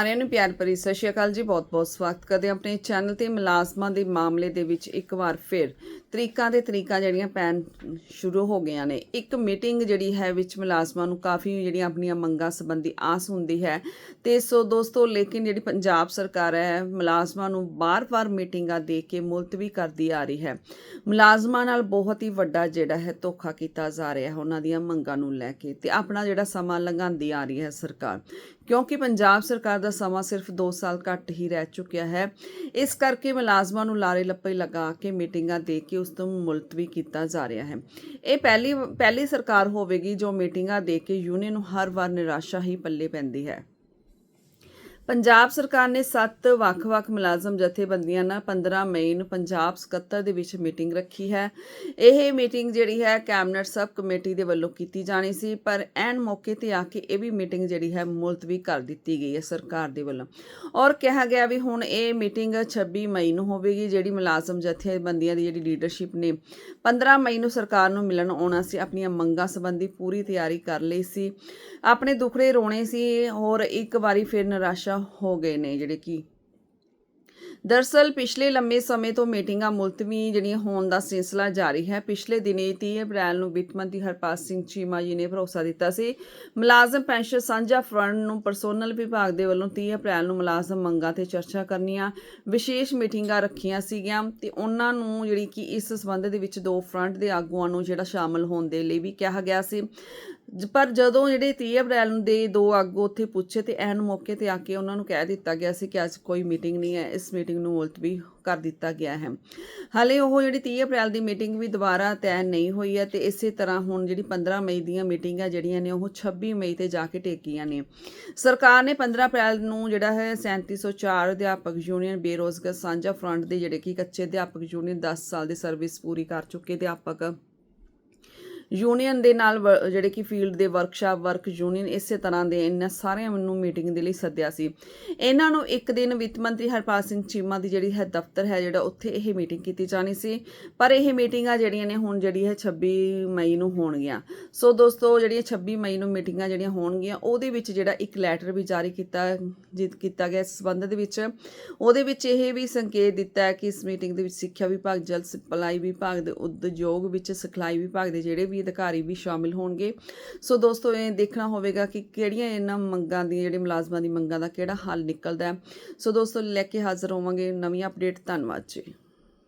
ਸਾਰਿਆਂ ਨੂੰ ਪਿਆਰ ਭਰੀ ਸਤਿ ਸ਼੍ਰੀ ਅਕਾਲ ਜੀ, ਬਹੁਤ-ਬਹੁਤ ਸਵਾਗਤ ਕਰਦੇ ਆਪਣੇ ਚੈਨਲ ਤੇ ਮੁਲਾਜ਼ਮਾਂ ਦੇ ਮਾਮਲੇ ਦੇ ਵਿੱਚ ਇੱਕ ਵਾਰ ਫਿਰ। ਤਰੀਕਾਂ ਦੇ ਤਰੀਕਾਂ ਜਿਹੜੀਆਂ ਪੈਣ ਸ਼ੁਰੂ ਹੋ ਗਈਆਂ ਨੇ। ਇੱਕ ਮੀਟਿੰਗ ਜਿਹੜੀ ਹੈ ਵਿੱਚ ਮੁਲਾਜ਼ਮਾਂ ਨੂੰ ਕਾਫੀ ਜਿਹੜੀਆਂ ਆਪਣੀਆਂ ਮੰਗਾਂ ਸੰਬੰਧੀ ਆਸ ਹੁੰਦੀ ਹੈ। ਤੇ ਸੋ ਦੋਸਤੋ, ਲੇਕਿਨ ਜਿਹੜੀ ਪੰਜਾਬ ਸਰਕਾਰ ਹੈ, ਮੁਲਾਜ਼ਮਾਂ ਨੂੰ ਬਾਰ-ਬਾਰ ਮੀਟਿੰਗਾਂ ਦੇ ਕੇ ਮੁਲਤਵੀ ਕਰਦੀ ਆ ਰਹੀ ਹੈ। ਮੁਲਾਜ਼ਮਾਂ ਨਾਲ ਬਹੁਤ ਹੀ ਵੱਡਾ ਜਿਹੜਾ ਹੈ ਧੋਖਾ ਕੀਤਾ ਜਾ ਰਿਹਾ ਹੈ ਉਹਨਾਂ ਦੀਆਂ ਮੰਗਾਂ ਨੂੰ ਲੈ ਕੇ ਤੇ ਆਪਣਾ ਜਿਹੜਾ ਸਮਾਂ ਲੰਘਾਉਂਦੀ ਆ ਰਹੀ ਹੈ ਸਰਕਾਰ। ਕਿਉਂਕਿ ਪੰਜਾਬ ਸਰਕਾਰ ਦਾ ਸਮਾਂ ਸਿਰਫ 2 ਸਾਲ ਘੱਟ ਹੀ ਰਹਿ ਚੁੱਕਿਆ ਹੈ। ਇਸ ਕਰਕੇ ਮੁਲਾਜ਼ਮਾਂ ਨੂੰ ਲਾਰੇ ਲੱਪੇ ਲਗਾ ਕੇ ਮੀਟਿੰਗਾਂ ਦੇ ਕੇ ਉਸ ਤੋਂ ਮੁਲਤਵੀ ਕੀਤਾ ਜਾ ਰਿਹਾ ਹੈ। ਇਹ ਪਹਿਲੀ ਪਹਿਲੀ ਸਰਕਾਰ ਹੋਵੇਗੀ ਜੋ ਮੀਟਿੰਗਾਂ ਦੇ ਕੇ ਯੂਨੀਅਨ ਨੂੰ ਹਰ ਵਾਰ ਨਿਰਾਸ਼ਾ ਹੀ ਪੱਲੇ ਪੈਂਦੀ ਹੈ। ਪੰਜਾਬ ਸਰਕਾਰ ਨੇ 7 ਵੱਖ-ਵੱਖ ਮੁਲਾਜ਼ਮ ਜਥੇਬੰਦੀਆਂ ਨਾਲ 15 ਮਈ ਨੂੰ ਪੰਜਾਬ ਸਕੱਤਰ ਦੇ ਵਿੱਚ ਮੀਟਿੰਗ ਰੱਖੀ ਹੈ। ਇਹ ਮੀਟਿੰਗ ਜਿਹੜੀ ਹੈ ਕੈਬਨਿਟ ਸਬ ਕਮੇਟੀ ਦੇ ਵੱਲੋਂ ਕੀਤੀ ਜਾਣੀ ਸੀ, ਪਰ ਐਨ ਮੌਕੇ ਤੇ ਆ ਕੇ ਇਹ ਵੀ ਮੀਟਿੰਗ ਜਿਹੜੀ ਹੈ ਮੁਲਤਵੀ ਕਰ ਦਿੱਤੀ ਗਈ ਹੈ ਸਰਕਾਰ ਦੇ ਵੱਲੋਂ। ਔਰ ਕਿਹਾ ਗਿਆ ਵੀ ਹੁਣ ਇਹ ਮੀਟਿੰਗ 26 ਮਈ ਨੂੰ ਹੋਵੇਗੀ, ਜਿਹੜੀ ਮੁਲਾਜ਼ਮ ਜਥੇਬੰਦੀਆਂ ਦੀ ਜਿਹੜੀ ਲੀਡਰਸ਼ਿਪ ਨੇ 15 ਮਈ ਨੂੰ ਸਰਕਾਰ ਨੂੰ ਮਿਲਣ ਆਉਣਾ ਸੀ, ਆਪਣੀਆਂ ਮੰਗਾਂ ਸੰਬੰਧੀ ਪੂਰੀ ਤਿਆਰੀ ਕਰ ਲਈ ਸੀ। ਆਪਣੇ ਦੁਖੜੇ ਰੋਣੇ ਸੀ, ਹੋਰ ਇੱਕ ਵਾਰੀ ਫਿਰ ਨਿਰਾਸ਼ਾ ਹੋ ਗਏ ਨੇ ਜਿਹੜੇ ਕਿ ਦਰਸਲ ਪਿਛਲੇ ਲੰਮੇ ਸਮੇਂ ਤੋਂ ਮੀਟਿੰਗਾਂ ਮੁਲਤਵੀ ਜਿਹੜੀਆਂ ਹੋਣ ਦਾ ਸਿਲਸਿਲਾ ਜਾਰੀ ਹੈ। ਪਿਛਲੇ ਦਿਨੀ 30 ਅਪ੍ਰੈਲ ਨੂੰ ਵਿੱਤ ਮੰਤਰੀ ਹਰਪਾਲ ਸਿੰਘ ਚੀਮਾ ਜੀ ਨੇ ਭਰੋਸਾ ਦਿੱਤਾ ਸੀ। ਮੁਲਾਜ਼ਮ ਪੈਨਸ਼ਨ ਸਾਂਝਾ ਫਰੰਟ ਨੂੰ ਪਰਸੋਨਲ ਵਿਭਾਗ ਦੇ ਵੱਲੋਂ 30 ਅਪ੍ਰੈਲ ਨੂੰ ਮੁਲਾਜ਼ਮ ਮੰਗਾਂ ਤੇ ਚਰਚਾ ਕਰਨੀਆਂ ਵਿਸ਼ੇਸ਼ ਮੀਟਿੰਗਾਂ ਰੱਖੀਆਂ ਸੀਗੀਆਂ ਤੇ ਉਹਨਾਂ ਨੂੰ ਜਿਹੜੀ ਕਿ ਇਸ ਸਬੰਧ ਦੇ ਵਿੱਚ ਦੋ ਫਰੰਟ ਦੇ ਆਗੂਆਂ ਨੂੰ ਜਿਹੜਾ ਸ਼ਾਮਲ ਹੋਣ ਦੇ ਲਈ ਵੀ ਕਿਹਾ ਗਿਆ ਸੀ। ਪਰ ਜਦੋਂ ਜਿਹੜੇ 30 ਅਪ੍ਰੈਲ ਨੂੰ ਦੇ ਦੋ ਆਗੂ ਉੱਥੇ ਪੁੱਛੇ ਤੇ ਐਨ ਮੌਕੇ ਤੇ ਆ ਕੇ ਉਹਨਾਂ ਨੂੰ ਕਹਿ ਦਿੱਤਾ ਗਿਆ ਸੀ ਕਿ ਅੱਜ ਕੋਈ ਮੀਟਿੰਗ ਨਹੀਂ ਹੈ, ਇਸ ਮੀਟਿੰਗ ਨੂੰ ਮੁਲਤਵੀ ਕਰ ਦਿੱਤਾ ਗਿਆ ਹੈ। ਹਾਲੇ ਉਹ ਜਿਹੜੀ 30 ਅਪ੍ਰੈਲ ਦੀ ਮੀਟਿੰਗ ਵੀ ਦੁਬਾਰਾ ਤੈਅ ਨਹੀਂ ਹੋਈ ਹੈ ਤੇ ਇਸੇ ਤਰ੍ਹਾਂ ਹੁਣ ਜਿਹੜੀ 15 ਮਈ ਦੀਆਂ ਮੀਟਿੰਗਾਂ ਜਿਹੜੀਆਂ ਨੇ ਉਹ 26 ਮਈ ਤੇ ਜਾ ਕੇ ਟੇਕੀਆਂ ਨੇ। ਸਰਕਾਰ ਨੇ 15 ਅਪ੍ਰੈਲ ਨੂੰ ਜਿਹੜਾ ਹੈ 3704 ਅਧਿਆਪਕ ਯੂਨੀਅਨ ਬੇਰੋਜ਼ਗਾਰ ਸਾਂਝਾ ਫਰੰਟ ਦੇ ਜਿਹੜੇ ਕਿ ਕੱਚੇ ਅਧਿਆਪਕ ਯੂਨੀਅਨ 10 ਸਾਲ ਦੀ ਸਰਵਿਸ ਪੂਰੀ ਕਰ ਚੁੱਕੇ ਅਧਿਆਪਕ ਯੂਨੀਅਨ ਦੇ ਨਾਲ ਵ- ਜਿਹੜੇ ਕਿ ਫੀਲਡ ਦੇ ਵਰਕਸ਼ਾਪ, ਵਰਕ ਯੂਨੀਅਨ ਇਸੇ ਤਰ੍ਹਾਂ ਦੇ ਇਹਨਾਂ ਸਾਰਿਆਂ ਨੂੰ ਮੀਟਿੰਗ ਦੇ ਲਈ ਸੱਦਿਆ ਸੀ। ਇਹਨਾਂ ਨੂੰ ਇੱਕ ਦਿਨ ਵਿੱਤ ਮੰਤਰੀ ਹਰਪਾਲ ਸਿੰਘ ਚੀਮਾ ਦੀ ਜਿਹੜੀ ਹੈ ਦਫ਼ਤਰ ਹੈ, ਜਿਹੜਾ ਉੱਥੇ ਇਹ ਮੀਟਿੰਗ ਕੀਤੀ ਜਾਣੀ ਸੀ। ਪਰ ਇਹ ਮੀਟਿੰਗਾਂ ਜਿਹੜੀਆਂ ਨੇ ਹੁਣ ਜਿਹੜੀ ਹੈ 26 ਮਈ ਨੂੰ ਹੋਣਗੀਆਂ। ਸੋ ਦੋਸਤੋ, ਜਿਹੜੀਆਂ 26 ਮਈ ਨੂੰ ਮੀਟਿੰਗਾਂ ਜਿਹੜੀਆਂ ਹੋਣਗੀਆਂ, ਉਹਦੇ ਵਿੱਚ ਜਿਹੜਾ ਇੱਕ ਲੈਟਰ ਵੀ ਜਾਰੀ ਕੀਤਾ ਜਿਤ ਕੀਤਾ ਗਿਆ ਇਸ ਸੰਬੰਧ ਦੇ ਵਿੱਚ। ਉਹਦੇ ਵਿੱਚ ਇਹ ਵੀ ਸੰਕੇਤ ਦਿੱਤਾ ਹੈ ਕਿ ਇਸ ਮੀਟਿੰਗ ਦੇ ਵਿੱਚ ਸਿੱਖਿਆ ਵਿਭਾਗ, ਜਲ ਸਪਲਾਈ ਵਿਭਾਗ ਦੇ ਉਦਯੋਗ ਵਿੱਚ ਸਿਖਲਾਈ ਵਿਭਾਗ ਦੇ ਜਿਹੜੇ ਵੀ ਅਧਿਕਾਰੀ ਵੀ ਸ਼ਾਮਿਲ ਹੋਣਗੇ। ਸੋ ਦੋਸਤੋ, ਇਹ ਦੇਖਣਾ ਹੋਵੇਗਾ ਕਿ ਕਿਹੜੀਆਂ ਇਹਨਾਂ ਮੰਗਾਂ ਦੀ, ਜਿਹੜੇ ਮੁਲਾਜ਼ਮਾਂ ਦੀ ਮੰਗਾਂ ਦਾ ਕਿਹੜਾ ਹੱਲ ਨਿਕਲਦਾ ਹੈ। ਸੋ ਦੋਸਤੋ, ਲੈ ਕੇ ਹਾਜ਼ਰ ਹੋਵਾਂਗੇ ਨਵੀਂ ਅਪਡੇਟ ਧੰਨਵਾਦ ਜੀ।